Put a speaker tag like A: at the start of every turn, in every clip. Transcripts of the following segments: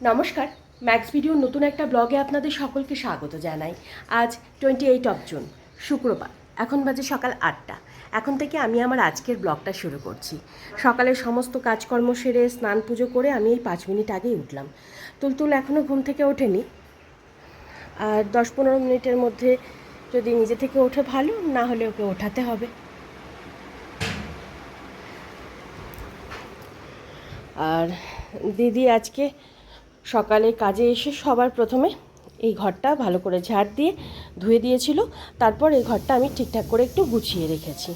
A: নমস্কার ম্যাক্স ভিডিওর নতুন একটা ব্লগে আপনাদের সকলকে স্বাগত জানাই। আজ টোয়েন্টি এইট অফ জুন শুক্রবার, এখন বাজে সকাল আটটা। এখন থেকে আমি আমার আজকের ব্লগটা শুরু করছি। সকালের সমস্ত কাজকর্ম সেরে স্নান পুজো করে আমি এই পাঁচ মিনিট আগেই উঠলাম। তুলতুল এখনও ঘুম থেকে ওঠেনি। আর দশ পনেরো মিনিটের মধ্যে যদি নিজে থেকে ওঠে ভালো, না হলে ওকে ওঠাতে হবে। আর দিদি আজকে সকালে কাজে এসে সবার প্রথমে এই ঘরটা ভালো করে ঝাড় দিয়ে ধুয়ে দিয়েছিল। তারপর এই ঘরটা আমি ঠিকঠাক করে একটু গুছিয়ে রেখেছি।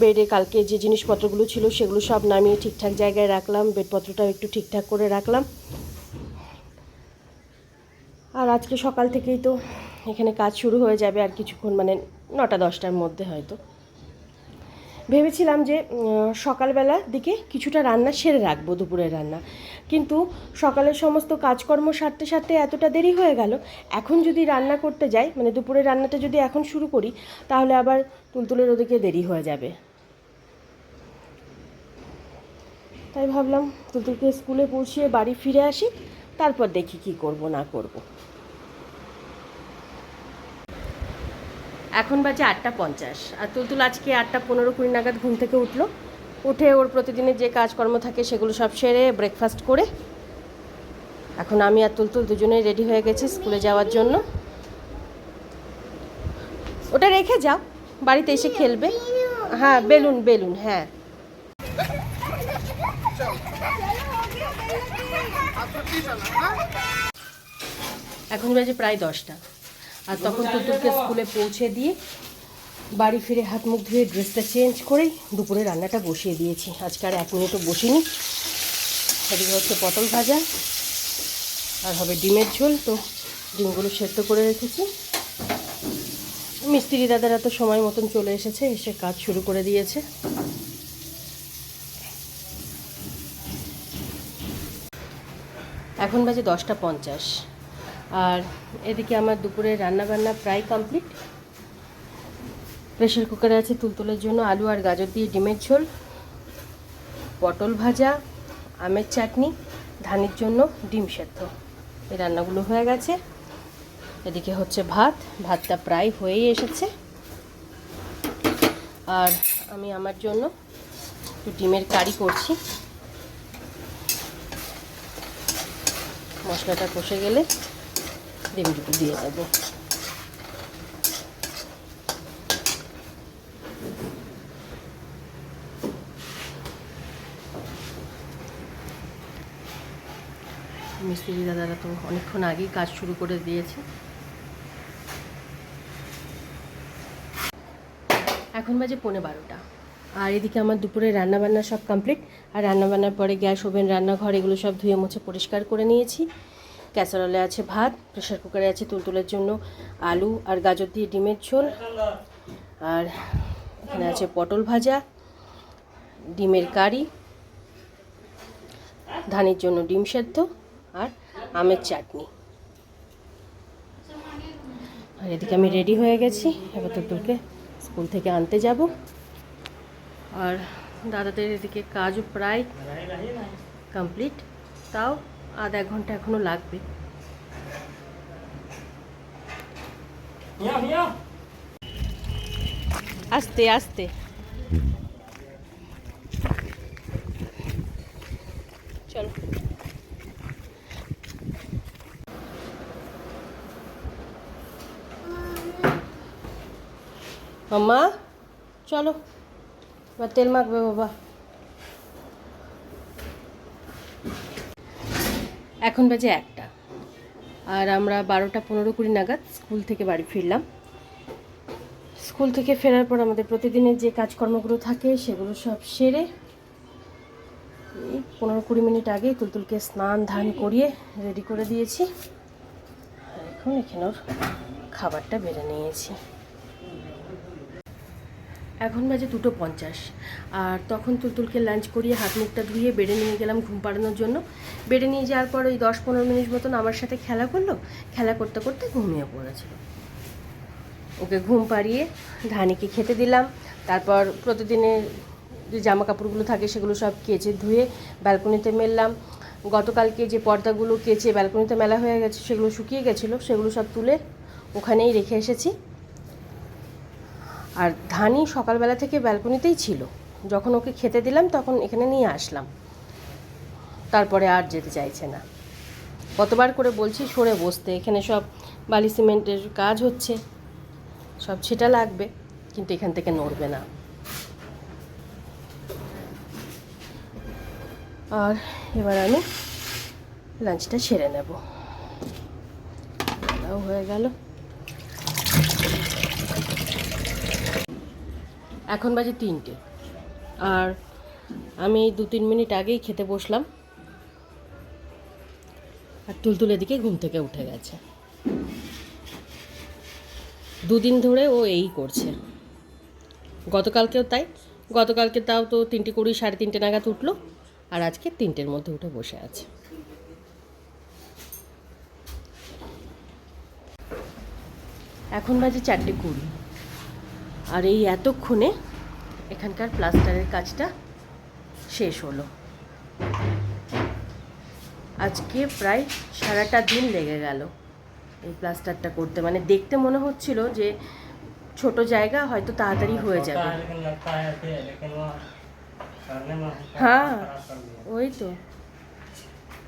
A: বেডে কালকে যে জিনিসপত্রগুলো ছিল সেগুলো সব নামিয়ে ঠিকঠাক জায়গায় রাখলাম, বেডপত্রটাও একটু ঠিকঠাক করে রাখলাম। আর আজকে সকাল থেকেই তো এখানে কাজ শুরু হয়ে যাবে আর কিছুক্ষণ মানে নটা দশটার মধ্যে হয়তো। ভেবেছিলাম যে সকালবেলার দিকে কিছুটা রান্না সেরে রাখব, দুপুরের রান্না। কিন্তু সকালের সমস্ত কাজকর্ম সারতে সারতে এতটা দেরি হয়ে গেল। এখন যদি রান্না করতে যাই মানে দুপুরের রান্নাটা যদি এখন শুরু করি, তাহলে আবার তুলতুলের ওদিকে দেরি হয়ে যাবে। তাই ভাবলাম, তুলতুলকে স্কুলে পৌঁছিয়ে বাড়ি ফিরে আসি, তারপর দেখি কি করব না করব। এখন বাজে আটটা পঞ্চাশ। আর তুলতুল আজকে আটটা পনেরো কুড়ি নাগাদ ঘুম থেকে উঠল। উঠে ওর প্রতিদিনের যে কাজকর্ম থাকে সেগুলো সব সেরে ব্রেকফাস্ট করে এখন আমি আর তুলতুল দুজনেই রেডি হয়ে গেছি স্কুলে যাওয়ার জন্য। ওটা রেখে যাও, বাড়িতে এসে খেলবে। হ্যাঁ বেলুন বেলুন হ্যাঁ। এখন বাজে প্রায় দশটা। আর তখন তুলতুলকে স্কুলে পৌঁছে দিয়ে বাড়ি ফিরে হাত মুখ ধুয়ে ড্রেসটা চেঞ্জ করেই দুপুরে রান্নাটা বসিয়ে দিয়েছি। আজকে আর এক মিনিটও বসিনি। এদিকে হচ্ছে পটল ভাজা আর হবে ডিমের ঝোল। তো ডিমগুলো সেদ্ধ করে রেখেছি। মিস্ত্রি দাদারা তো সময় মতন চলে এসেছে, এসে কাজ শুরু করে দিয়েছে। এখন বাজে দশটা পঞ্চাশ। আর এদিকে আমার দুপুরে রান্নাবান্না প্রায় কমপ্লিট। প্রেশার কুকারে আছে তুলতুলের জন্য আলু আর গাজর দিয়ে ডিমের ঝোল, পটল ভাজা, আমের চাটনি, ধানের জন্য ডিম সেদ্ধ। এই রান্নাগুলো হয়ে গেছে। এদিকে হচ্ছে ভাত, ভাতটা প্রায় হয়েই এসেছে। আর আমি আমার জন্য একটু ডিমের কারি করছি। মশলাটা কষে গেলে ডিম দুটো দিয়ে দেবো মিস্ত্রি দাদারা তো অনেকক্ষণ আগেই কাজ শুরু করে দিয়েছে। এখন বাজে পৌনে বারোটা। আর এদিকে আমার দুপুরে রান্নাবান্না সব কমপ্লিট আর রান্নাবান্নার পরে গ্যাস ওভেন, রান্নাঘর, এগুলো সব ধুয়ে মুছে পরিষ্কার করে নিয়েছি। ক্যাসারলে আছে ভাত প্রেশার কুকারে আছে তুলতুলের জন্য আলু আর গাজর দিয়ে ডিমের ঝোল। আর এখানে আছে পটল ভাজা, ডিমের কারি, ধানের জন্য ডিম সেদ্ধ আর আমের চাটনি। আর এদিকে আমি রেডি হয়ে গেছি, এবার তুলতুলকে স্কুল থেকে আনতে যাব। আর দাদাদের এদিকে কাজও প্রায় কমপ্লিট, তাও আধ এক ঘণ্টা এখনও লাগবে। আস্তে আস্তে। চলো। মাম্মা চলো। এবার তেল মাখবে বাবা। এখন বাজে একটা। আর আমরা বারোটা পনেরো কুড়ি নাগাদ স্কুল থেকে বাড়ি ফিরলাম। স্কুল থেকে ফেরার পর আমাদের প্রতিদিনের যে কাজকর্মগুলো থাকে সেগুলো সব সেরে পনেরো কুড়ি মিনিট আগে তুলতুলকে স্নান, ধান করিয়ে রেডি করে দিয়েছি। এখন এখানে ওর খাবারটা বেড়ে নিয়েছি। এখন বাজে দুটো পঞ্চাশ। আর তখন তুলতুলকে লাঞ্চ করিয়ে হাত মুখটা ধুয়ে বেড়ে নিয়ে গেলাম ঘুম পাড়ানোর জন্য। বেড়ে নিয়ে যাওয়ার পর ওই দশ পনেরো মিনিট মতন আমার সাথে খেলা করল। খেলা করতে করতে ঘুমিয়ে পড়েছিল। ওকে ঘুম পাড়িয়ে ধানিকে খেতে দিলাম। তারপর প্রতিদিনের যে জামা কাপড়গুলো থাকে সেগুলো সব কেচে ধুয়ে ব্যালকনিতে মেললাম। গতকালকে যে পর্দাগুলো কেচে ব্যালকনিতে মেলা হয়ে গেছে সেগুলো শুকিয়ে গেছিল, সেগুলো সব তুলে ওখানেই রেখে এসেছি। আর ধানি সকালবেলা থেকে ব্যালকনিতেই ছিল। যখন ওকে খেতে দিলাম, তখন এখানে নিয়ে আসলাম। তারপরে আর যেতে চাইছে না। কতবার করে বলছি, সরে বসতে, এখানে সব বালি সিমেন্টের কাজ হচ্ছে। সব ছেটা লাগবে, কিন্তু এখান থেকে নড়বে না। আর এবার আমি লাঞ্চটা সেরে নেব। হয়ে গেল। এখন বাজে তিনটে। আর আমি দু তিন মিনিট আগেই খেতে বসলাম। আর তুলতুলের দিকে ঘুম থেকে উঠে গেছে। দুদিন ধরে ও এই করছে। গতকালকেও তাই। গতকালকে তাও তো তিনটে কুড়ি, সাড়ে তিনটে নাগাদ উঠল। আর আজকে তিনটের মধ্যে উঠে বসে আছে। এখন বাজে চারটে কুড়ি। আর এই এতক্ষণে এখানকার প্লাস্টারের কাজটা শেষ হলো আজকে প্রায় সারাটা দিন লেগে গেল এই প্লাস্টারটা করতে মানে দেখতে মনে হচ্ছিল যে ছোট জায়গা হয়তো তাড়াতাড়ি হয়ে যাবে
B: लेकिन लगता है ऐसे लेकिन वो करने में हमको
A: हाँ
B: खराब कर दिया
A: वही तो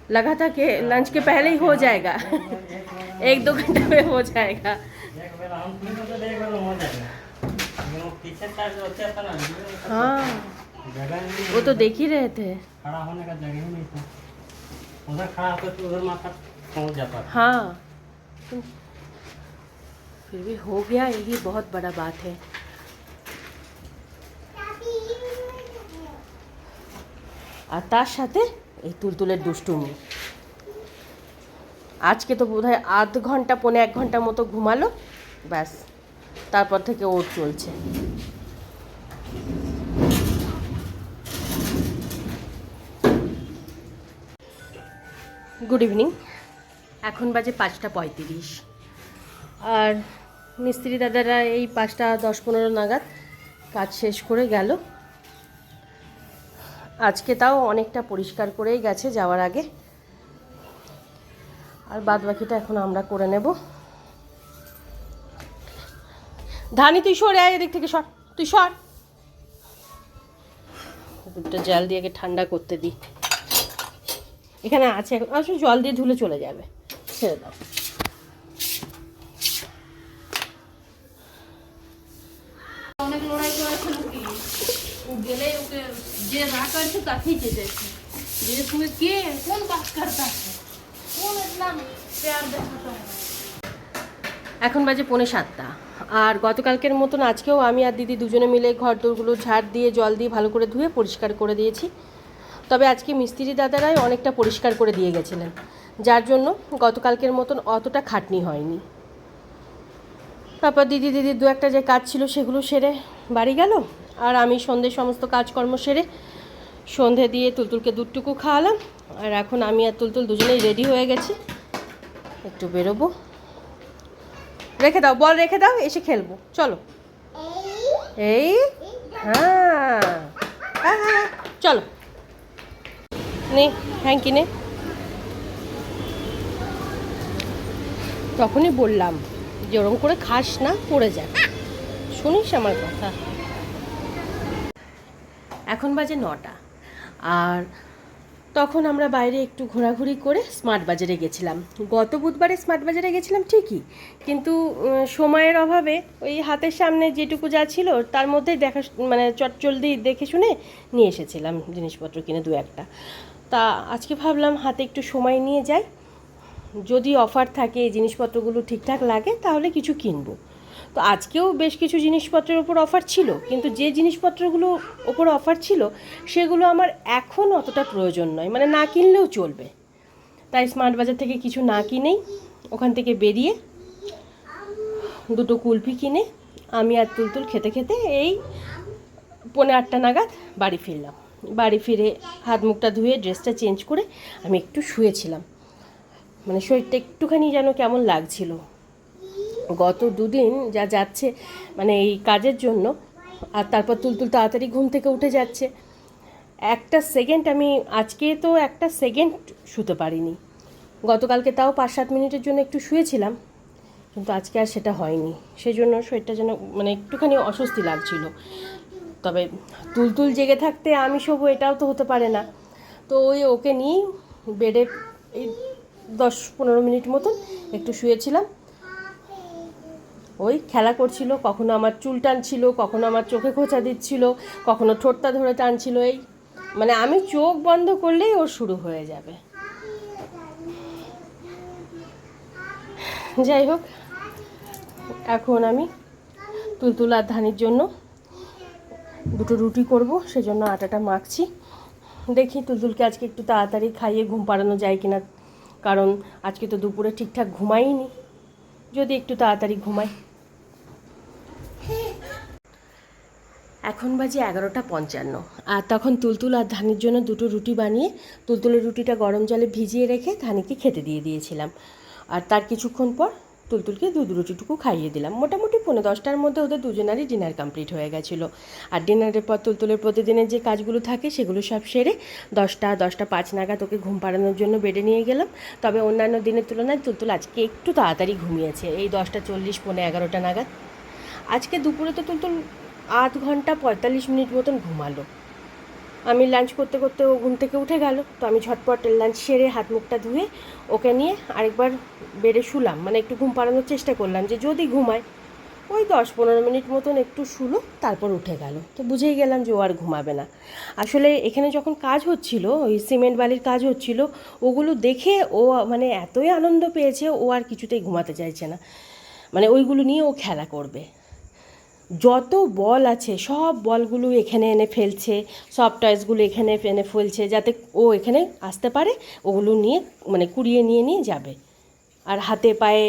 A: लगा था कि लंच के पहले ही हो जाएगा एक दो घंटे में हो जाएगा
B: हो जाएगा लेकिन वो पीछे साइड जो अच्छा था ना
A: हाँ
B: जगह नहीं
A: वो तो देख ही रहे थे
B: खड़ा होने का जगह ही नहीं था उधर खड़ा होता तो उधर माथा पहुंच जाता था
A: हाँ फिर भी हो गया यही बहुत बड़ा बात है আর তার সাথে এই তুলতুলের দুষ্টুমি আজকে তো বোধ হয় আধ ঘন্টা পৌনে এক ঘন্টা মতো ঘুমালো ব্যাস তারপর থেকে ওর চলছে গুড ইভিনিং এখন বাজে পাঁচটা পঁয়ত্রিশ। আর মিস্ত্রি দাদারা এই পাঁচটা দশ পনেরো নাগাদ কাজ শেষ করে গেল। আজকে তাও অনেকটা পরিষ্কার করেই গেছে যাওয়ার আগে। আর বাদ বাকিটা এখন আমরা করে নেব। ধানি, তুই সরে আয় এদিক থেকে, সর। তুই সর। দুধটা জল দিয়ে ঠান্ডা করতে দিই এখানে আছে এখন। আসলে জল দিয়ে ধুলে চলে যাবে। ছেড়ে দাও।
C: অনেক লড়াই করেছে নাকি ও গেলে ওকে যে রাগ করেছে তাকেই চেয়েছে যে সঙ্গে কে কোন কাজ করতা কোন ইসলাম প্যার দেখাতা
A: এখন বাজে পৌনে সাতটা। আর গতকালকের মতন আজকেও আমি আর দিদি দুজনে মিলে ঘর দোরগুলো ঝাড় দিয়ে জল দিয়ে ভালো করে ধুয়ে পরিষ্কার করে দিয়েছি। তবে আজকে মিস্ত্রি দাদারাই অনেকটা পরিষ্কার করে দিয়ে গেছিলেন যার জন্য গতকালকের মতন অতটা খাটনি হয়নি। তারপর দিদি দিদির দু একটা যে কাজ ছিল সেগুলো সেরে বাড়ি গেল আর আমি সন্ধে সমস্ত কাজকর্ম সেরে সন্ধে দিয়ে তুলতুলকে দুধটুকু খাওয়ালাম আর এখন আমি আর তুলতুল দুজনেই রেডি হয়ে গেছি। একটু বেরোবো। রেখে দাও বল রেখে দাও এসে খেলব চলো। এই। হ্যাঁ হ্যাঁ, হ্যাঁ, চলো। নে হ্যাঙ্কি নে। তখনই বললাম, যে ওরম করে খাস না, পড়ে যাক। শুনিস আমার কথা? এখন বাজে নটা। আর তখন আমরা বাইরে একটু ঘোরাঘুরি করে স্মার্ট বাজারে গেছিলাম। গত বুধবারে স্মার্ট বাজারে গেছিলাম ঠিকই, কিন্তু সময়ের অভাবে ওই হাতের সামনে যেটুকু যা ছিল, তার মধ্যেই দেখা মানে চটচলদি দেখে শুনে নিয়ে এসেছিলাম জিনিসপত্র কিনে দু একটা। তা আজকে ভাবলাম হাতে একটু সময় নিয়ে যাই। যদি অফার থাকে, এই জিনিসপত্রগুলো ঠিকঠাক লাগে, তাহলে কিছু কিনবো। তো আজকেও বেশ কিছু জিনিসপত্রের ওপর অফার ছিল, কিন্তু যে জিনিসপত্রগুলো ওপর অফার ছিল, সেগুলো আমার এখন অতটা প্রয়োজন নয়। মানে না কিনলেও চলবে। তাই স্মার্ট বাজার থেকে কিছু না কিনেই ওখান থেকে বেরিয়ে দুটো কুলফি কিনে, আমি আর তুলতুল খেতে খেতে এই পৌনে আটটা নাগাদ বাড়ি ফিরলাম। বাড়ি ফিরে হাত মুখটা ধুয়ে ড্রেসটা চেঞ্জ করে আমি একটু শুয়েছিলাম। মানে শরীরটা একটুখানি যেন কেমন লাগছিল। গত দুদিন যা যাচ্ছে মানে এই কাজের জন্য, আর তারপর তুলতুল তাড়াতাড়ি ঘুম থেকে উঠে যাচ্ছে। একটা সেকেন্ড আমি, আজকে তো একটা সেকেন্ড শুতে পারিনি। গতকালকে তাও পাঁচ সাত মিনিটের জন্য একটু শুয়েছিলাম, কিন্তু আজকে আর সেটা হয়নি। সেই জন্য শরীরটা যেন মানে একটুখানি অস্বস্তি লাগছিল। তবে তুলতুল জেগে থাকতে আমি শোবো, এটাও তো হতে পারে না। তো ওই ওকে নিয়েই বেডে এই দশ পনেরো মিনিট মতন একটু শুয়েছিলাম। ওই খেলা করছিল, কখনো আমার চুল টানছিল, কখনো আমার চোখে খোঁচা দিচ্ছিল, কখনো ঠোঁটটা ধরে টানছিল। এই মানে আমি চোখ বন্ধ করলেই ওর শুরু হয়ে যাবে। যাই হোক, এখন আমি তুলতুল আর ধানির জন্য দুটো রুটি করব, সেজন্য আটাটা মাখছি। দেখি তুলতুলকে আজকে একটু তাড়াতাড়ি খাইয়ে ঘুম পাড়ানো যায় কিনা, কারণ আজকে তো দুপুরে ঠিকঠাক ঘুমাইনি। যদি একটু তাড়াতাড়ি ঘুমাই। এখন বাজে এগারোটা পঞ্চান্ন, আর তখন তুলতুল আর ধানির জন্য দুটো রুটি বানিয়ে তুলতুলের রুটিটা গরম জলে ভিজিয়ে রেখে ধানিকে খেতে দিয়ে দিয়েছিলাম। আর তার কিছুক্ষণ পর তুলতুলকে দুধ রুটিটুকু খাইয়ে দিলাম। মোটামুটি পনেরো দশটার মধ্যে ওদের দুজনারই ডিনার কমপ্লিট হয়ে গেছিল। আর ডিনারের পর তুলতুলের প্রতিদিনের যে কাজগুলো থাকে সেগুলো সব সেরে দশটা দশটা পাঁচ নাগাদ ওকে ঘুম পাড়ানোর জন্য বেডে নিয়ে গেলাম। তবে অন্যান্য দিনের তুলনায় তুলতুল আজকে একটু তাড়াতাড়ি ঘুমিয়েছে, এই দশটা চল্লিশ পনেরো এগারোটা নাগাদ। আজকে দুপুরে তো তুলতুল আধ ঘণ্টা পঁয়তাল্লিশ মিনিট মতন ঘুমালো। আমি লাঞ্চ করতে করতে ও ঘুম থেকে উঠে গেল, তো আমি ঝটপট লাঞ্চ সেরে হাত মুখটা ধুয়ে ওকে নিয়ে আরেকবার বেডে শুলাম। মানে একটু ঘুম পাড়ানোর চেষ্টা করলাম যে যদি ঘুমায়। ওই দশ পনেরো মিনিট মতন একটু শুলো, তারপর উঠে গেল। তো বুঝেই গেলাম যে ও আর ঘুমাবে না। আসলে এখানে যখন কাজ হচ্ছিল, ওই সিমেন্ট বালির কাজ হচ্ছিল, ওগুলো দেখে ও মানে এতই আনন্দ পেয়েছে, ও আর কিছুতেই ঘুমাতে চাইছে না। মানে ওইগুলো নিয়ে ও খেলা করবে। যত বল আছে, সব বলগুলো এখানে এনে ফেলছে, সব টয়েসগুলো এখানে এনে ফেলছে, যাতে ও এখানে আসতে পারে, ওগুলো নিয়ে মানে কুড়িয়ে নিয়ে নিয়ে যাবে। আর হাতে পায়ে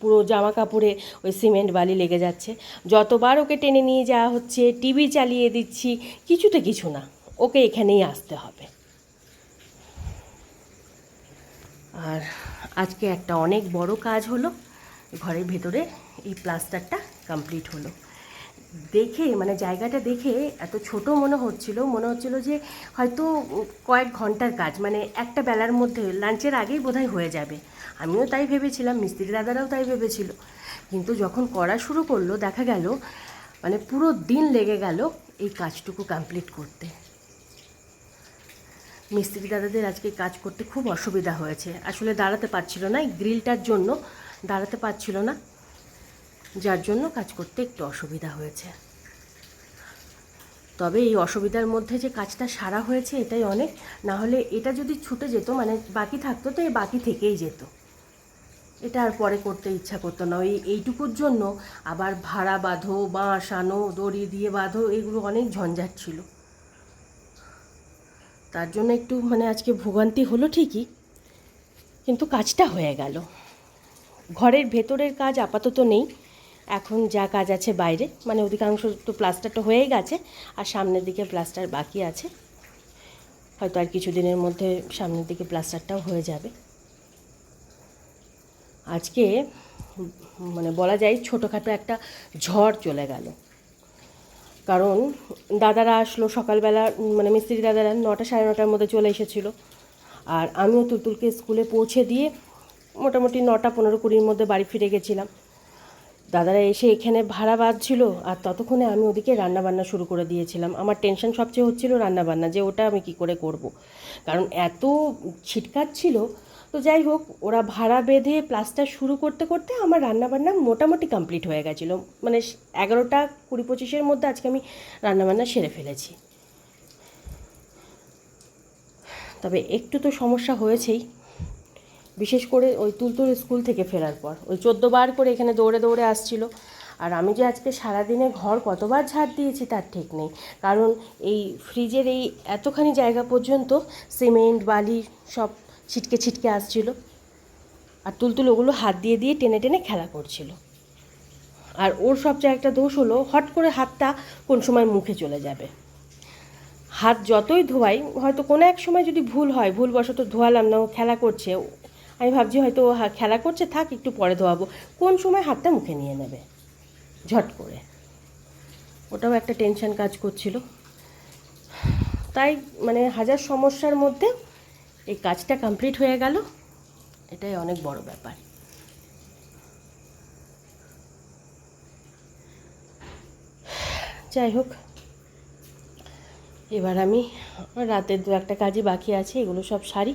A: পুরো জামা কাপড়ে ওই সিমেন্ট বালি লেগে যাচ্ছে। যতবার ওকে টেনে নিয়ে যাওয়া হচ্ছে, টিভি চালিয়ে দিচ্ছি, কিছুতে কিছু না, ওকে এখানেই আসতে হবে। আর আজকে একটা অনেক বড় কাজ হলো, ঘরের ভেতরে এই প্লাস্টারটা কমপ্লিট হলো। দেখে মানে জায়গাটা দেখে এত ছোট মনে হচ্ছিল মনে হচ্ছিল যে হয়তো কয়েক ঘণ্টার কাজ মানে একটা বেলার মধ্যে লাঞ্চের আগেই বোধহয় হয়ে যাবে। আমিও তাই ভেবেছিলাম মিস্ত্রি দাদারাও তাই ভেবেছিল। কিন্তু যখন করা শুরু করল, দেখা গেল মানে পুরো দিন লেগে গেল এই কাজটুকু কমপ্লিট করতে। মিস্ত্রি দাদাদের আজকে কাজ করতে খুব অসুবিধা হয়েছে। আসলে দাঁড়াতে পারছিল না এই গ্রিলটার জন্য, দাঁড়াতে পারছিল না। যার জন্য কাজ করতে একটু অসুবিধা হয়েছে। তবে এই অসুবিধার মধ্যে যে কাজটা সারা হয়েছে এটাই অনেক, না হলে এটা যদি ছুটে যেত মানে বাকি থাকতো তো এই বাকি থেকেই যেত। এটা আর পরে করতে ইচ্ছা করতো না। ওই এইটুকুর জন্য আবার ভাড়া বাঁধো, বাঁশ আনো, দড়ি দিয়ে বাঁধো, এগুলো অনেক ঝঞ্ঝাট ছিল। তার জন্য একটু মানে আজকে ভোগান্তি হলো ঠিকই, কিন্তু কাজটা হয়ে গেল। ঘরের ভেতরের কাজ আপাতত নেই। এখন যা কাজ আছে বাইরে মানে অধিকাংশ তো প্লাস্টারটা হয়েই গেছে, আর সামনের দিকে প্লাস্টার বাকি আছে। হয়তো আর কিছুদিনের মধ্যে সামনের দিকে প্লাস্টারটাও হয়ে যাবে। আজকে মানে বলা যায় ছোটোখাটো একটা ঝড় চলে গেল। কারণ দাদারা আসলো সকালবেলা মানে মিস্ত্রি দাদারা নটা সাড়ে নটার মধ্যে চলে এসেছিল। আর আমিও তুলতুলকে স্কুলে পৌঁছে দিয়ে মোটামুটি নটা পনেরো কুড়ির মধ্যে বাড়ি ফিরে গেছিলাম। দাদারা এসে এখানে ভাড়া বাঁধছিল আর ততক্ষণে আমি ওদিকে রান্নাবান্না শুরু করে দিয়েছিলাম। আমার টেনশন সবচেয়ে হচ্ছিল রান্নাবান্না, যে ওটা আমি কি করে করব। কারণ এত ছিটকাচ্ছিল তো যাই হোক, ওরা ভাড়া বেঁধে প্লাস্টার শুরু করতে করতে আমার রান্নাবান্না মোটামুটি কমপ্লিট হয়ে গেছিল। মানে এগারোটা কুড়ি পঁচিশের মধ্যে আজকে আমি রান্নাবান্না সেরে ফেলেছি। তবে একটু তো সমস্যা হয়েছেই। বিশেষ করে ওই তুলতুল স্কুল থেকে ফেরার পর। ওই বার করে এখানে দৌড়ে দৌড়ে আসছিল। আর আমি যে আজকে সারাদিনে ঘর কতবার ঝাড় দিয়েছি তার ঠিক নেই। কারণ এই ফ্রিজের এই এতখানি জায়গা পর্যন্ত সিমেন্ট, বালি সব ছিটকে ছিটকে আসছিল। আর তুলতুল ওগুলো হাত দিয়ে দিয়ে টেনে টেনে খেলা করছিল। আর ওর সবচেয়ে একটা দোষ হলো, হট করে হাতটা কোন সময় মুখে চলে যাবে। হাত যতই ধোয়াই, হয়তো কোনো এক সময় যদি ভুল হয়, ভুলবশত ধোয়ালাম না, ও খেলা করছে আমি ভাবছি হয়তো ও খেলা করছে, থাক, একটু পরে ধোয়াবো। কোন সময় হাতটা মুখে নিয়ে নেবে? ঝট করে। ওটাও একটা টেনশন কাজ করছিল। তাই মানে হাজার সমস্যার মধ্যে এই কাজটা কমপ্লিট হয়ে গেল। এটাই অনেক বড় ব্যাপার। যাই হোক, এবার আমি রাতের দু একটা কাজই বাকি আছে, এগুলো সব সারি।